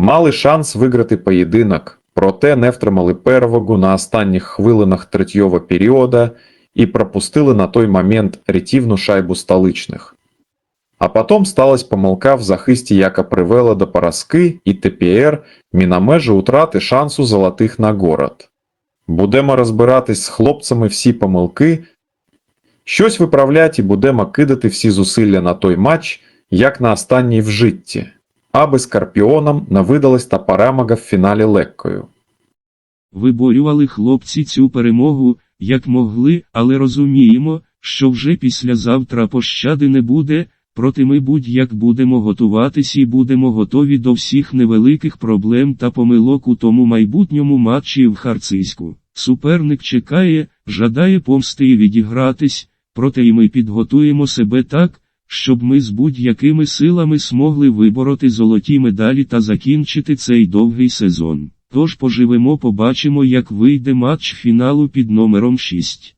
Мали шанс виграти поєдинок, проте не втримали перевагу на останніх хвилинах третього періода і пропустили на той момент рятівну шайбу столичних. А потім сталася помилка в захисті, яка привела до поразки, і ми на утрати шансу золотих нагород. Будемо розбиратись з хлопцями всі помилки, щось виправляти і будемо кидати всі зусилля на той матч, як на останній в житті, аби Скорпіонам не видалась та перемога в фіналі легкою. Виборювали хлопці цю перемогу, як могли, але розуміємо, що вже післязавтра пощади не буде, проте ми будь-як будемо готуватись і будемо готові до всіх невеликих проблем та помилок у тому майбутньому матчі в Харцизьку. Суперник чекає, жадає помсти і відігратись, проте і ми підготуємо себе так, щоб ми з будь-якими силами змогли вибороти золоті медалі та закінчити цей довгий сезон. Тож поживемо побачимо як вийде матч фіналу під номером 6.